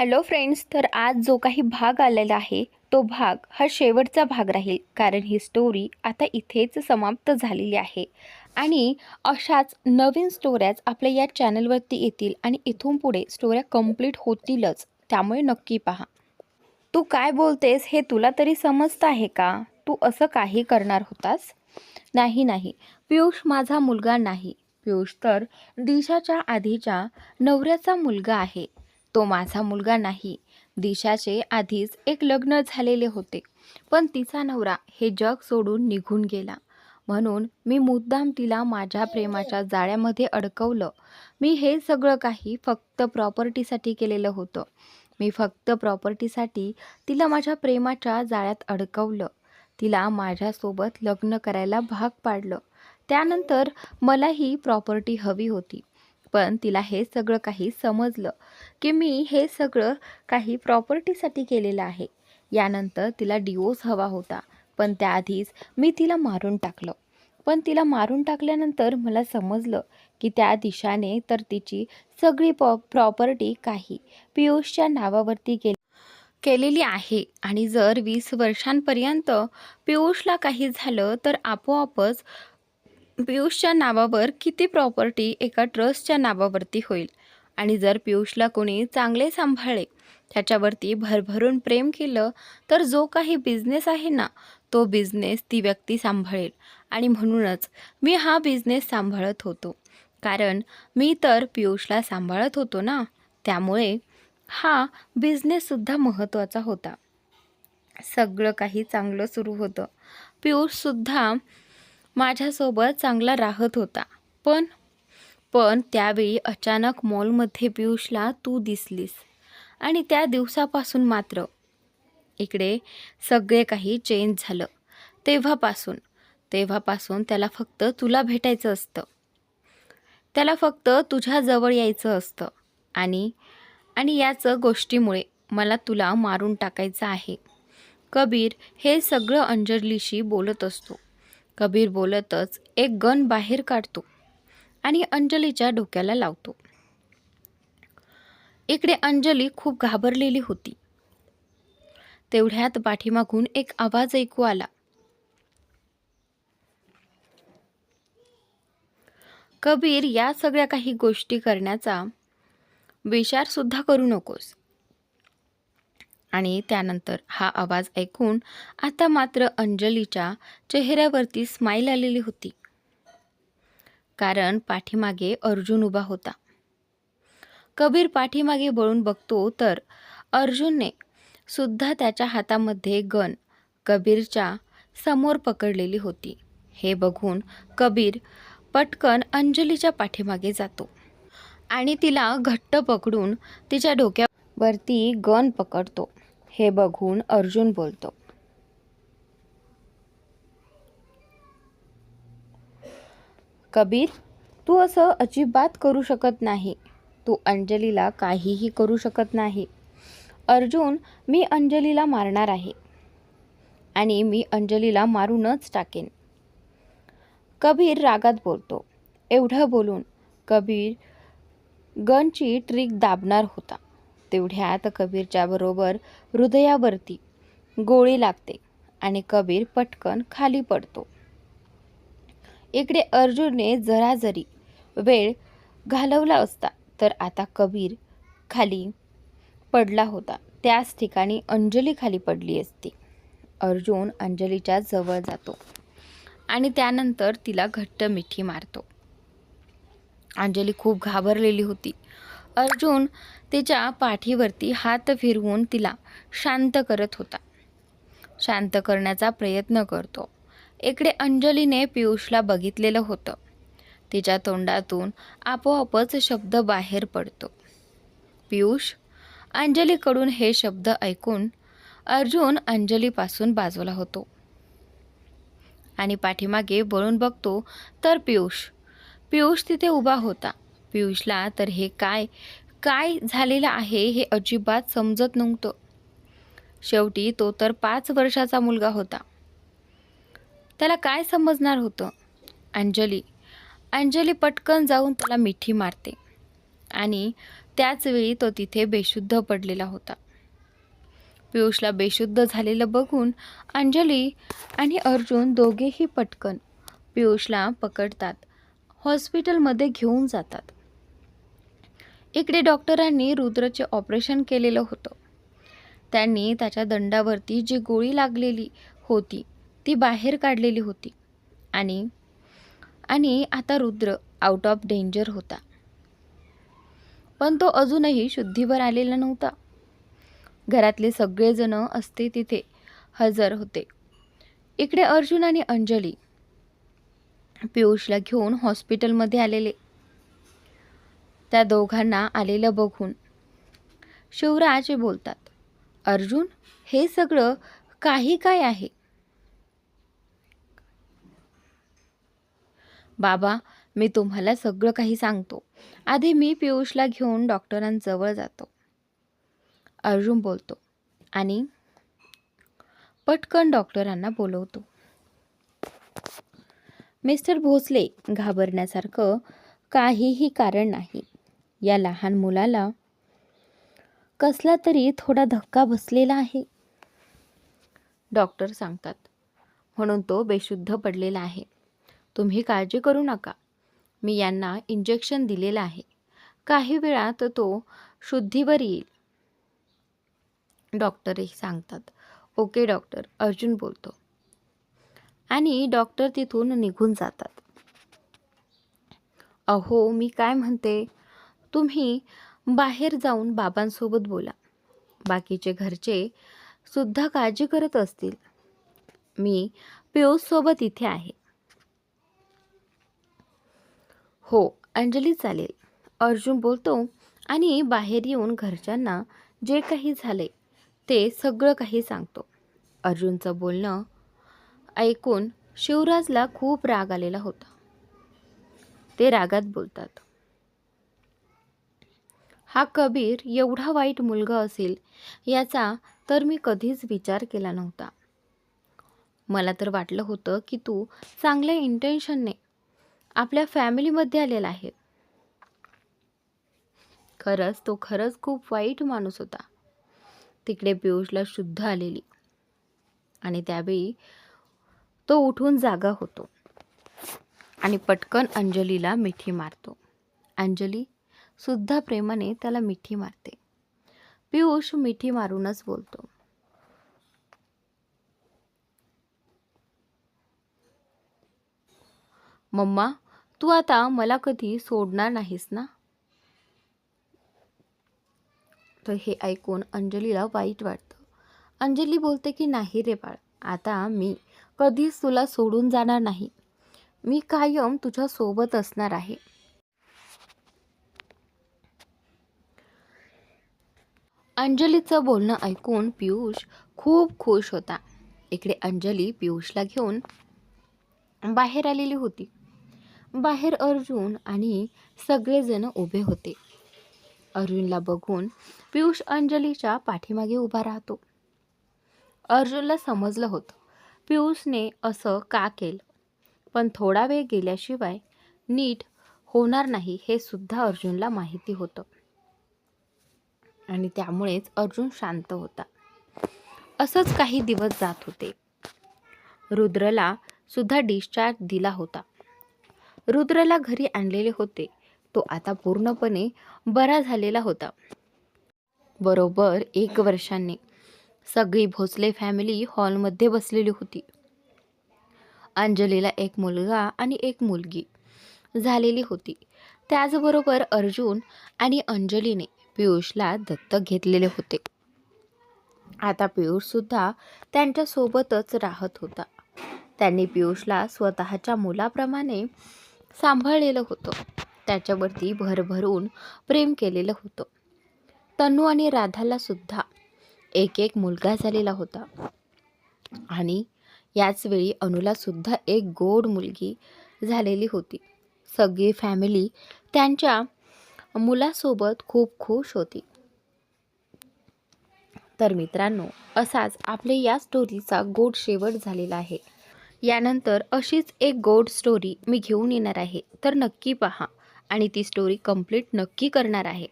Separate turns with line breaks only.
Hello friends तर आज जो काही भाग आलेला आहे तो भाग हा शेवटचा भाग राहील. कारण ही स्टोरी आता इथेच समाप्त झालेली आहे. आणि अशाच नवीन स्टोऱ्याच आपल्या या चॅनलवरती येतील आणि इथून पुढे स्टोऱ्या कंप्लीट होतीलच. त्यामुळे नक्की पहा. तू काय बोलतेस हे तुला तरी समजतं आहे का? तू असं काही करणार होतास? नाही नाही. पियुष माझा मुलगा नाही. पियुष तर दिशाच्या आधीच्या नवऱ्याचा मुलगा आहे. तो माझा मुलगा नाही. दिशाचे आधीच एक लग्न झालेले होते. पण तिचा नवरा हे जग सोडून निघून गेला. म्हणून मी मुद्दाम तिला माझ्या प्रेमाच्या जाळ्यामध्ये अडकवलं. मी हे सगळं काही फक्त प्रॉपर्टीसाठी केलेलं होतं. मी फक्त प्रॉपर्टीसाठी तिला माझ्या प्रेमाच्या जाळ्यात अडकवलं. तिला माझ्यासोबत लग्न करायला भाग पाडलं. त्यानंतर मलाही प्रॉपर्टी हवी होती. पण तिला हे सगळं काही समजलं की मी हे सगळं काही प्रॉपर्टीसाठी केलेलं आहे. यानंतर तिला डिवोर्स हवा होता. पण त्याआधीच मी तिला मारून टाकलं. पण तिला मारून टाकल्यानंतर मला समजलं की त्या दिशाने तर तिची सगळी पॉ प्रॉपर्टी काही पियुषच्या नावावरती गेली केलेली आहे. आणि जर वीस वर्षांपर्यंत पियुषला काही झालं तर आपोआपच पियुषच्या नावावर किती प्रॉपर्टी एका ट्रस्टच्या नावावरती होईल? आणि जर पियुषला कोणी चांगले सांभाळले त्याच्यावरती भरभरून प्रेम केलं तर जो काही बिझनेस आहे ना तो बिझनेस ती व्यक्ती सांभाळेल. आणि म्हणूनच मी हा बिझनेस सांभाळत होतो. कारण मी तर पियुषला सांभाळत होतो ना त्यामुळे हा बिझनेससुद्धा महत्त्वाचा होता. सगळं काही चांगलं सुरू होतं. पियुषसुद्धा माझ्यासोबत चांगला राहत होता. पण पण त्यावेळी अचानक मॉलमध्ये पियुषला तू दिसलीस. आणि त्या दिवसापासून मात्र. इकडे सगळे काही चेंज झालं. तेव्हापासून तेव्हापासून त्याला फक्त तुला भेटायचं असतं. त्याला फक्त तुझ्याजवळ यायचं असतं. आणि आणि याचं गोष्टीमुळे मला तुला मारून टाकायचं आहे. कबीर हे सगळं अंजलीशी बोलत असतो. कबीर बोलतच एक गन बाहेर काढतो आणि अंजलीच्या डोक्याला लावतो. इकडे अंजली खूप घाबरलेली होती. तेवढ्यात पाठीमागून एक आवाज ऐकू आला. कबीर या सगळ्या काही गोष्टी करण्याचा विचार सुद्धा करू नकोस. आणि त्यानंतर हा आवाज ऐकून आता मात्र अंजलीच्या चेहऱ्यावरती स्माईल आलेली होती. कारण पाठीमागे अर्जुन उभा होता. कबीर पाठीमागे वळून बघतो तर अर्जुनने सुद्धा त्याच्या हातामध्ये गन कबीरच्या समोर पकडलेली होती. हे बघून कबीर पटकन अंजलीच्या पाठीमागे जातो आणि तिला घट्ट पकडून तिच्या डोक्यावरती गन पकडतो. हे बघून अर्जुन बोलतो कबीर तू असं अजिबात करू शकत नाही. तू अंजलीला काहीही करू शकत नाही. अर्जुन मी अंजलीला मारणार आहे आणि मी अंजलीला मारूनच टाकेन. कबीर रागात बोलतो एवढं बोलून कबीर गनची ट्रिक दाबणार होता. तेवढ्यात कबीरच्या बरोबर हृदयावरती गोळी लागते आणि कबीर पटकन खाली पडतो. इकडे अर्जुनने जरा जरी वेळ घालवला असता तर आता कबीर खाली पडला होता. त्याच ठिकाणी अंजली खाली पडली असती. अर्जुन अंजलीच्या जवळ जातो आणि त्यानंतर तिला घट्ट मिठी मारतो. अंजली खूप घाबरलेली होती. अर्जुन तिच्या पाठीवरती हात फिरवून तिला शांत करत होता. शांत करण्याचा प्रयत्न करतो. इकडे अंजलीने पियुषला बघितलेलं होतं. तिच्या तोंडातून आपोआपच शब्द बाहेर पडतो. पियुष अंजलीकडून हे शब्द ऐकून अर्जुन अंजलीपासून बाजूला होतो. आणि पाठीमागे वळून बघतो तर पियुष. पियुष तिथे उभा होता. पियुषला तर हे काय? काय झालेलं आहे हे अजिबात समजत नव्हतं. शेवटी तो तर पाच वर्षाचा मुलगा होता. त्याला काय समजणार होतं? अंजली अंजली पटकन जाऊन त्याला मिठी मारते आणि त्याचवेळी तो तिथे बेशुद्ध पडलेला होता. पियुषला बेशुद्ध झालेलं बघून अंजली आणि अर्जुन दोघेही पटकन पियुषला पकडतात. हॉस्पिटलमध्ये घेऊन जातात. इकडे डॉक्टरांनी रुद्रचे ऑपरेशन केलेलं होतं. त्यांनी त्याच्या दंडावरती जी गोळी लागलेली होती ती बाहेर काढलेली होती. आणि आणि आता रुद्र आउट ऑफ डेंजर होता. पण तो अजूनही शुद्धीवर आलेला नव्हता. घरातले सगळेजण असते तिथे हजर होते. इकडे अर्जुन आणि अंजली पियुषला घेऊन हॉस्पिटलमध्ये आलेले. त्या दोघांना आलेलं बघून. शिवराज बोलतात अर्जुन हे सगळं काही काय आहे? बाबा मी तुम्हाला सगळं काही सांगतो. आधी मी पियुषला घेऊन डॉक्टरांजवळ जातो. अर्जुन बोलतो आणि? पटकन डॉक्टरांना बोलवतो. मिस्टर भोसले घाबरण्यासारखं काहीही कारण नाही. या लहान मुलाला कसला तरी थोडा धक्का बसलेला आहे. डॉक्टर सांगतात म्हणून तो बेशुद्ध पडलेला आहे. तुम्ही काळजी करू नका. मी यांना इंजेक्शन दिलेलं आहे. काही वेळात तो शुद्धीवर येईल. डॉक्टरही सांगतात ओके डॉक्टर अर्जुन बोलतो. आणि डॉक्टर तिथून निघून जातात. अहो मी काय म्हणते? तुम्ही बाहेर जाऊन बाबांसोबत बोला. बाकीचे घरचे सुद्धा काळजी करत असतील. मी पियुषसोबत इथे आहे. हो अंजली चालेल. अर्जुन बोलतो आणि बाहेर येऊन घरच्यांना जे काही झाले ते सगळं काही सांगतो. अर्जुनचं बोलणं ऐकून शिवराजला खूप राग आलेला होता. ते रागात बोलतात. हा कबीर एवढा वाईट मुलगा असेल याचा तर मी कधीच विचार केला नव्हता. मला तर वाटलं होतं की तू चांगल्या इंटेन्शनने आपल्या फॅमिलीमध्ये आलेला आहे. खरंच तो खरंच खूप वाईट माणूस होता. तिकडे पियुषला शुद्ध आलेली आणि त्यावेळी तो उठून जागा होतो आणि पटकन अंजलीला मिठी मारतो. अंजली सुद्धा प्रेमाने त्याला मिठी मारते. पियुष मिठी मारूनच बोलतो. मम्मा तू आता मला कधी सोडणार नाहीस ना? तर हे ऐकून अंजलीला वाईट वाटतं. अंजली बोलते की नाही रे बाळ आता मी कधीच तुला सोडून जाणार नाही. मी कायम तुझ्यासोबत असणार आहे. अंजलीचं बोलणं ऐकून पियुष खूप खुश होता. इकडे अंजली पियुषला घेऊन बाहेर आलेली होती. बाहेर अर्जुन आणि सगळेजण उभे होते. अर्जुनला बघून पियुष अंजलीच्या पाठीमागे उभा राहतो. अर्जुनला समजलं होतं. पियुषने असं का केलं? पण थोडा वेळ गेल्याशिवाय नीट होणार नाही हे सुद्धा अर्जुनला माहिती होतं. आणि त्यामुळेच अर्जुन शांत होता. असंच काही दिवस जात होते. रुद्रला सुद्धा डिस्चार्ज दिला होता. रुद्रला घरी आणलेले होते. तो आता पूर्णपणे बरा झालेला होता. बरोबर एक वर्षाने सगळी भोसले फॅमिली हॉलमध्ये बसलेली होती. अंजलीला एक मुलगा आणि एक मुलगी झालेली होती. त्याचबरोबर अर्जुन आणि अंजलीने पियुषला दत्तक घेतलेले होते. आता पियुषसुद्धा त्यांच्यासोबतच राहत होता. त्यांनी पियुषला स्वतःच्या मुलाप्रमाणे सांभाळलेलं होतं. त्याच्यावरती भरभरून प्रेम केलेलं होतं. तनू आणि राधाला सुद्धा एक एक मुलगा झालेला होता. आणि याचवेळी अनुला सुद्धा एक गोड मुलगी झालेली होती. सगळी फॅमिली त्यांच्या मुलासोबत खूप खुश होती. तर मित्रांनो असाच आपले या स्टोरीचा गोड शेवट झालेला आहे. यानंतर अशीच एक गोड स्टोरी मी घेऊन येणार आहे. तर नक्की पहा आणि ती स्टोरी कंप्लीट नक्की करणार आहे.